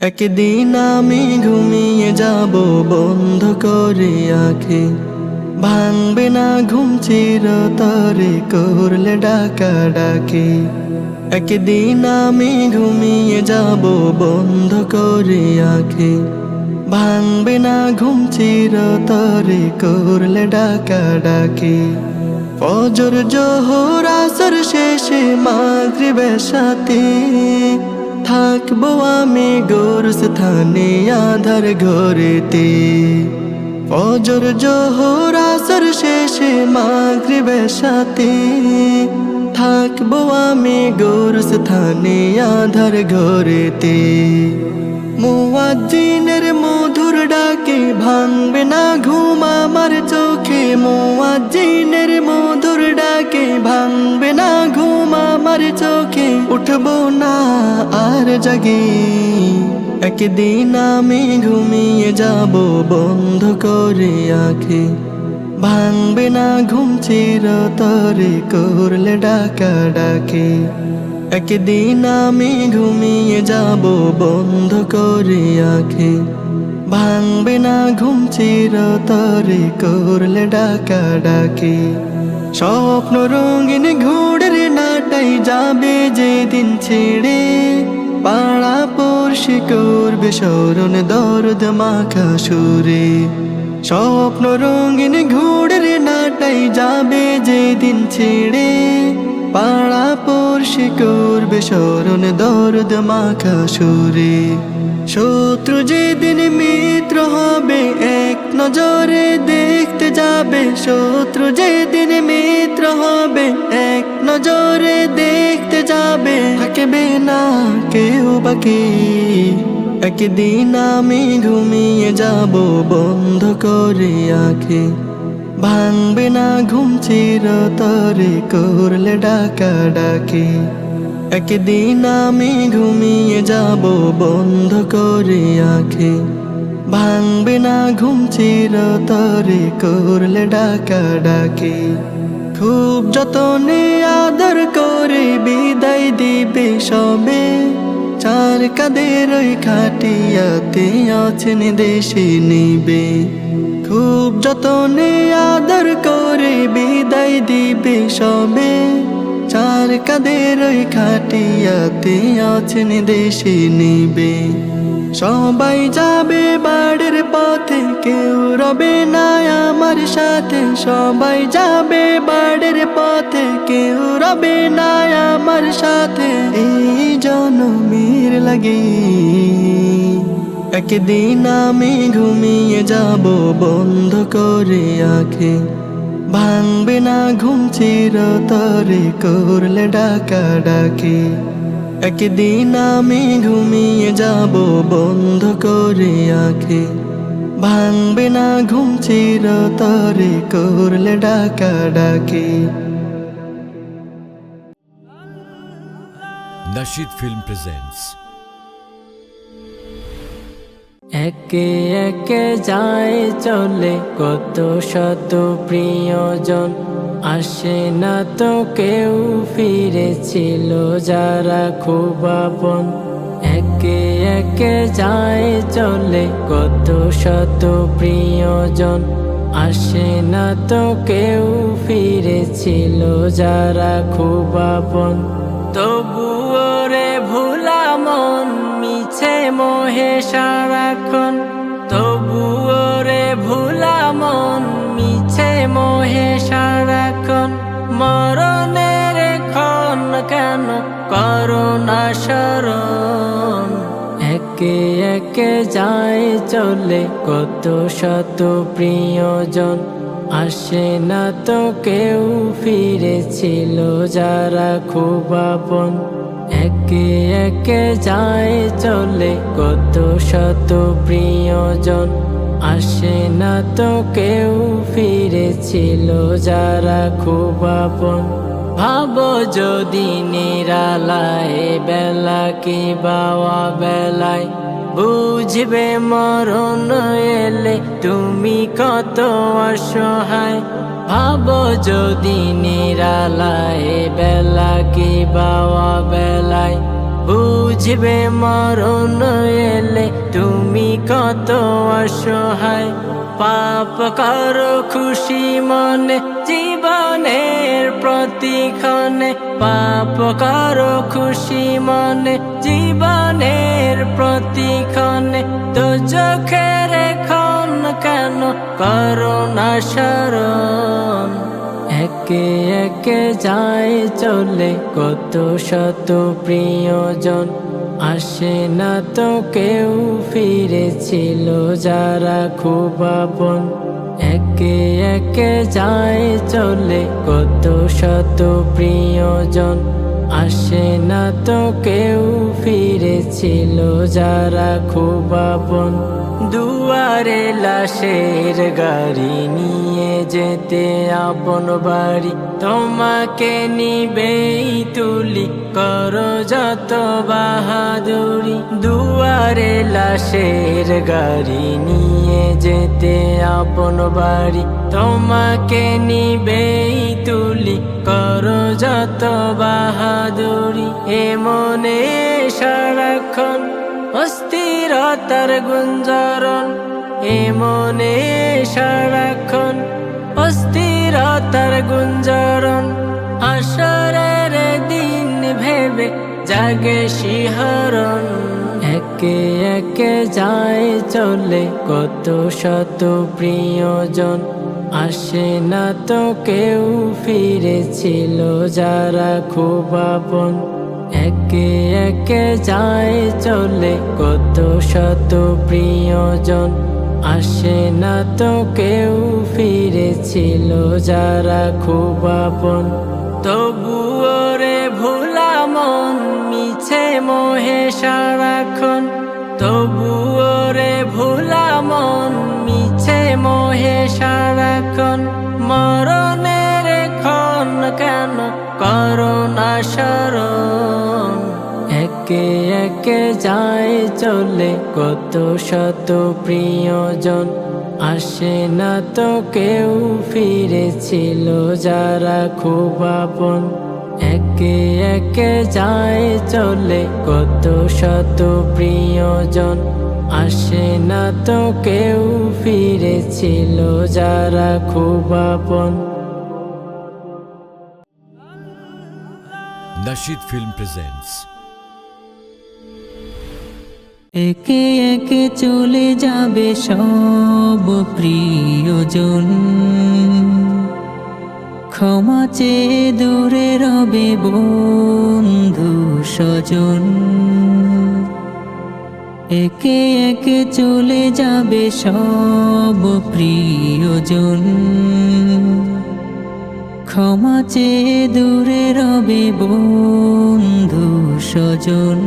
একদিন আমি ঘুমিয়ে যাব বন্ধ করে আখে। ভাঙবে না ঘুম চিরতরে, করলে ডাকা ডাকে একদিন আমি ঘুমিয়ে যাব বন্ধ করে আখে। ভাঙবে না ঘুম চিরতরে, করলে ডাকা ডাকে ফজর, জোহর, আসর শেষে মাগরিবের সাথে থাকব আমি গোর স্থানে আধার ঘরেতে। ফজর, জোহর, আসর শেষে মাগরিবের থাকব আমি গোর স্থানে আধার ঘরেতে। মুয়াজ্জিনের মধুর ডাকে, ভাঙবে না ঘুম আমার চোখে। মুয়াজ্জিনের মধুর ডাকে, ভাঙবে না ঘুম আমার চোখে। উঠবো না আর জাগে। একদিন আমি ঘুমিয়ে যাব বন্ধ করে আঁখে। ভাঙবে না ঘুম চিরতরে, করলে ডাকা ডাকে। একদিন আমি ঘুমিয়ে যাব বন্ধ করে আঁখে। ভাঙবে না ঘুম চিরতরে, করলে ডাকা ডাকে স্বপ্ন রঙিন ঘোড়ের নাটাই যাবে যেদিন ছেড়ে। পাড়া পড়শি করবে স্মরণ, দরদ মাখা সুরে। স্বপ্ন রঙিন ঘোড়ের নাটাই যাবে যেদিন ছেড়ে। পাড়া পড়শি করবে স্মরণ, দরদ মাখা সুরে। শত্রু যেদিন মিত্র হবে, এক নজরে দেখতে যাবে। শত্রু যেদিন মিত্র হবে, এক নজরে দেখতে যাবে। থাকবে না কেউ বাকি একদিন আমি ঘুমিয়ে যাব, বন্ধ করে আঁখে। ভাঙবে না ঘুম চিরতরে, করলে ডাকা ডাকে। একদিন আমি ঘুমিয়ে যাব, বন্ধ করে আঁখে। ভাঙবে না ঘুম চিরতরে, করলে ডাকা ডাকে খুব যতনে আদর করে বিদায় দিবে সবে। চার কাদের ওই খাটিয়াতে আছেন দেশে নিবে। খুব যতনে আদর করে বিদায় দিবে সবে। চার কাদের ওই খাটিয়াতে আছেন দেশে নিবে? সবাই যাবে বাড়ির পথে, কেউ রবে না আমার সাথে। সবাই যাবে বাড়ির পথে, কেউ রবে না আমার সাথে। এই জনমের লাগে। একদিন আমি ঘুমিয়ে যাব বন্ধ করে আঁখে। ভাঙবে না ঘুম চিরতরে, করলে ডাকা ডাকে একদিন আমি ঘুমিয়ে যাব বন্ধ করে আঁখে। ভাঙবে না ঘুম চিরতরে, করলে ডাকা ডাকে Nashid Film presents একে একে যায় চলে, কত শত প্রিয়জন। আসে না তো কেউ, ফিরেছিল যারা খুব আপন। একে একে যায় চলে, কত শত প্রিয়জন। আসে না তো কেউ, ফিরেছিল যারা খুব আপন। তবুও মোহে সারাক্ষণ, তবুও রে ভোলা মন, মিছে মোহে সারাক্ষণ মরণের ক্ষণ কেন করুণা শরণ একে একে যায় চলে, কত শত প্রিয়জন আসে না তো কেউ, ফিরেছিল যারা খুব আপন। একে একে যায় চলে, কত শত প্রিয়জন। আসে না তো কেউ, ফিরেছিল যারা খুব আপন। ভাবো যদি নিরালায়, বেলা কি বাওয়া বেলায় বুঝবে মরণ এলে তুমি কত অসহায়। ভাবো যদি নিরালায় বেলা কি বাওয়া বেলায়। বুঝবে মরণ এলে তুমি কত অসহায়। পাপ করো খুশি মনে, জীবনের প্রতিক্ষণে। পাপ করো খুশি মনে, জীবনের প্রতিক্ষণে। তো চোখের কেন করো না শরণ একে একে যায় চলে, কত শত প্রিয়জন আসে না তো কেউ ফিরেছিল যারা খুব আপন। একে একে যায় চলে, কত শত প্রিয়জন আসে না তো কেউ ফিরেছিল যারা খুব আপন। দুয়ারে লাশের গাড়ি নিয়ে যেতে আপন বাড়ি। তোমাকে নিবেই তুলি, করো যত বাহাদুরি। দুয়ারে লাশের গাড়ি নিয়ে যেতে আপন বাড়ি। তোমাকে নিবেই তুলি, করো যত বাহাদুরি। এ মনে সারাক্ষণ অস্থিরতার গুঞ্জরণ, এ মনে সারাক্ষণ অস্থিরতার গুঞ্জরণ। আসরের দিন ভেবে জাগে শিহরণ। একে একে যায় চলে কত শত প্রিয়জন। আসে না তো কেউ, ফিরেছিল যারা খুব আপন। একে একে যায় চলে। কত শত প্রিয়জন আসে না তো কেউ ফিরেছিল যারা খুব আপন। তবুও রে ভোলা মন, মিছে মোহে সারাক্ষণ। তবুও রে ভোলা মন, মিছে মোহে সারাক্ষণ। মরণের ক্ষণ কেন? করোনা একে একে যায় চলে। কত শত প্রিয়জন আসে না তো কেউ। ফিরেছিল যারা খুব আপন। একে একে যায় চলে। কত শত প্রিয়জন আসে না তো কেউ। ফিরেছিল যারা খুব আপন। Nashid Film presents একে একে চলে যাবে সব প্রিয়জন। ক্ষমা চেয়ে দূরে রবে বন্ধু স্বজন। একে একে চলে যাবে সব প্রিয়জন। ক্ষমা চেয়ে দূরে রবে বন্ধু স্বজন।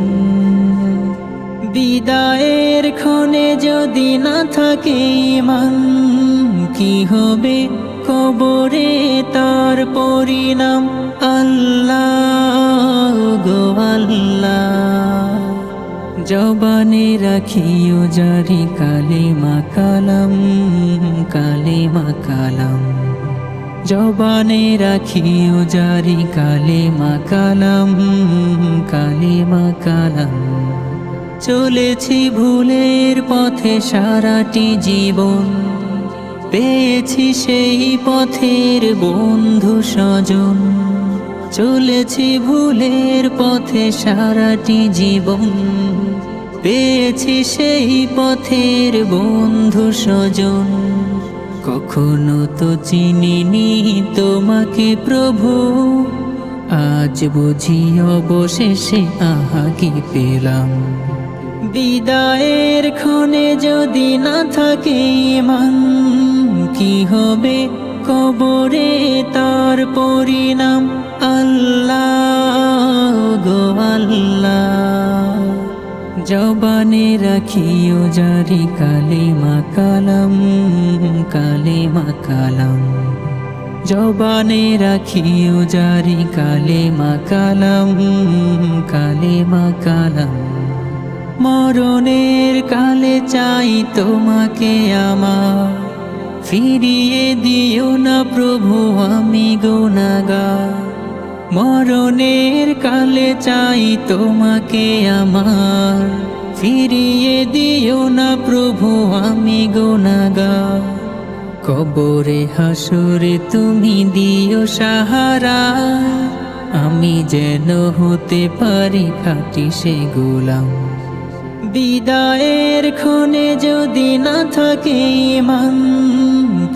বিদায়ের ক্ষণে যদি না থাকে ইমান, কি হবে কবরে তার পরিণাম? আল্লাহ গো জবানে রাখিও জারি কালিমা কালাম কালিমা কালাম। জবানে রাখিও জারি কালিমা কালাম কালিমা কালাম। চলেছি ভুলের পথে সারাটি জীবন। পেয়েছি সেই পথের বন্ধু স্বজন। চলেছি ভুলের পথে সারাটি জীবন। পেয়েছি সেই পথের বন্ধু স্বজন। কখনো তো চিনিনি তোমাকে প্রভু। আজ বুঝি অবশেষে আহা কি পেলাম। বিদায়ের ক্ষণে যদি না থাকে ইমান, কি হবে কবরে তার পরিণাম? আল্লাহ গো জবানে রাখিও জারি কালিমা কালাম কালিমা কালাম। জবানে রাখিও জারি কালিমা কালাম কালিমা কালাম। মরণের কালে চাই তোমাকে আমার। ফিরিয়ে দিও না প্রভু, আমি গুনাগা মরণের কালে চাই তোমাকে আমার। ফিরিয়ে দিও না প্রভু, আমি গোনাগা কবরে হাসরে তুমি দিও সাহারা। আমি যেন হতে পারি খাটি সে গোলাম। বিদায়ের ক্ষণে যদি না থাকে ইমান,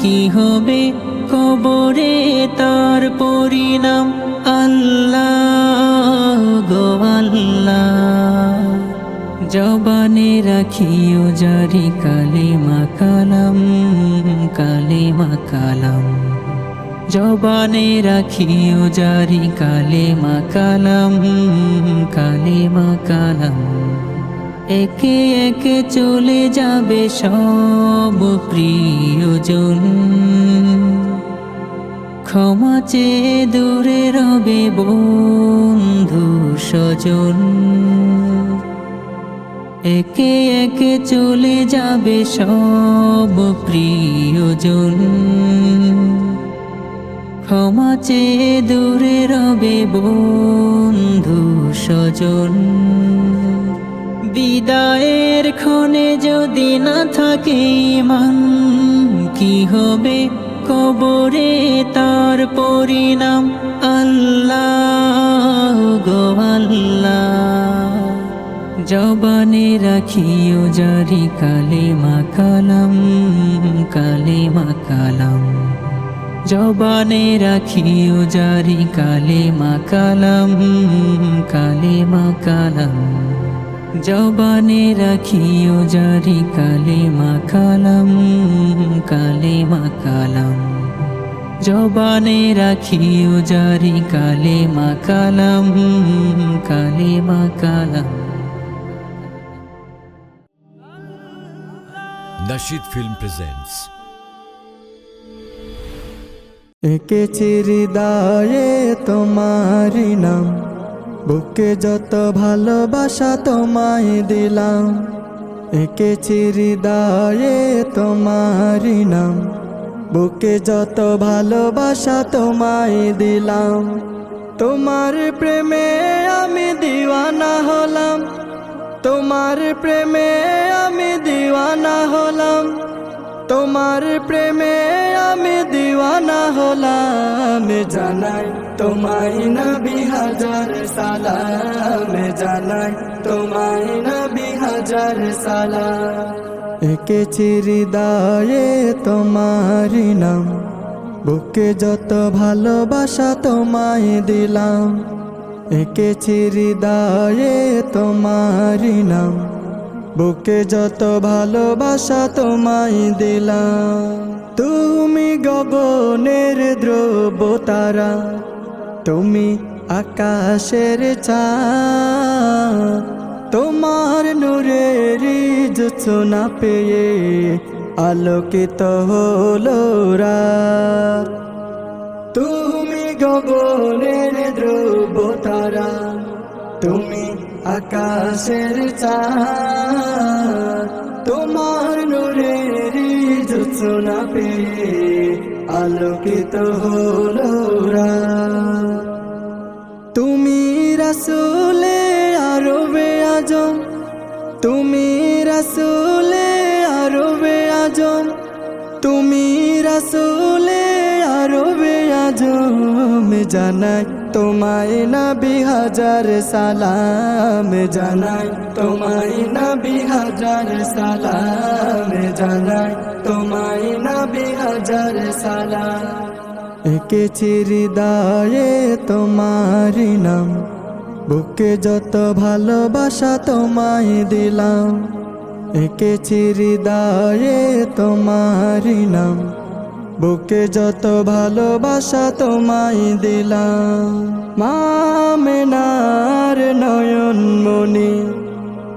কি হবে কবরে তার পরিণাম? আল্লাহ গো জবানে রাখিও জারি কালিমা কালাম কালিমা কালাম। জবানে রাখিও জারি কালিমা কালাম কালিমা কালাম। একে একে চলে যাবে সব প্রিয়জন। ক্ষমা চেয়ে দূরে রবে বন্ধু স্বজন। একে একে চলে যাবে সব প্রিয়জন। ক্ষমা চেয়ে দূরে রবে বন্ধু স্বজন। বিদায়ের ক্ষণে যদি না থাকে মান কি হবে কবরে তার পরিণাম? আল্লাহ গো আল্লাহ। জবানে রাখিও জারি কালিমা কালাম কালিমা কালাম। জবানে রাখিও জারি কালিমা কালাম কালিমা কালাম। জবানে রাখিও জারি কালিমা কালাম কালিমা কালাম। জবানে রাখিও জারি কালিমা কালাম কালিমা কালাম। Nashid Film presents এঁকেছি হৃদয়ে তোমারি নাম। বুকে যত ভালোবাসা তোমায় দিলাম এঁকেছি হৃদয়ে তোমারি নাম। বুকে যত ভালোবাসা তোমায় দিলাম, তোমার প্রেমে আমি দিওয়ানা হলাম। তোমার প্রেমে আমি দিওয়ানা হলাম, তোমার প্রেমে আমি দিওয়ানা হলাম। জানাই তোমায় নবী হাজার সালাম জানাই তোমায় নবী হাজার সালাম। এঁকেছি হৃদয়ে তোমারি নাম, বুকে যত ভালোবাসা তোমায় দিলাম। একে হৃদয়ে তোমারি নাম, বুকে যত ভালোবাসা তোমায় দিলাম। তুমি গগনের দ্রব তারা তুমি আকাশের চা তোমার নূরের জোছনা পেয়ে আলোকিত হলো তুমি গগনের ধ্রুব তারা, তুমি আকাশের চা তোমার নূরের জোছনা পেয়ে আলোকিত হলো। তুমি রাসুলে আরবে আজম। তুমি রাসুলে আরবে আজম। তুমি রাসুলে আরবে আজম। জানাই তোমায় নবী হাজার সালাম। জানাই তোমায় নবী হাজার সালাম। জানাই তোমায় নবী হাজার সালাম। এঁকেছি হৃদয়ে তোমারি নাম। বুকে যত ভালোবাসা তোমায় দিলাম। এঁকেছি হৃদয়ে তোমারি নাম। বুকে যত ভালোবাসা তোমায় দিলাম। মামেনার নয়ন মনি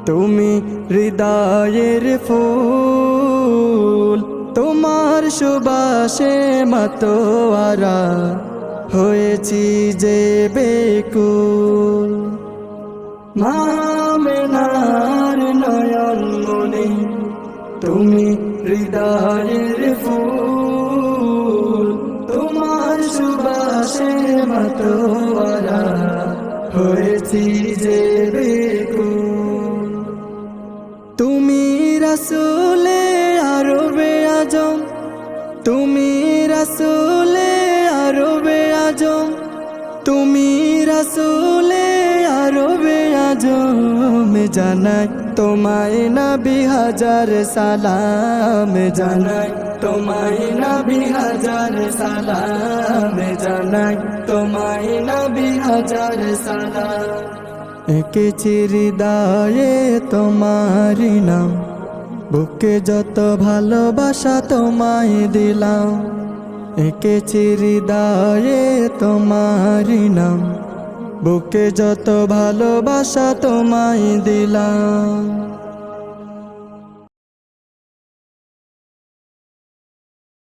তুমি হৃদয়ের ফুল। তোমার সুবাসে মাতোয়ারা হয়েছি যে বেকুল। মামেনার নয়ন মনি তুমি হৃদয়ের ফুল। তোমার সুবাসে মাতোয়ারা হয়েছি জানাই তোমায় নবী হাজার সালাম, জানাই তোমায় নবী হাজার সালাম, জানাই তোমায় নবী হাজার সালাম। এঁকেছি হৃদয়ে তোমারি নাম, বুকে যত ভালোবাসা তোমায় দিলাম। এঁকেছি হৃদয়ে তোমারি নাম বুকে যত ভালোবাসা তোমায় দিলাম।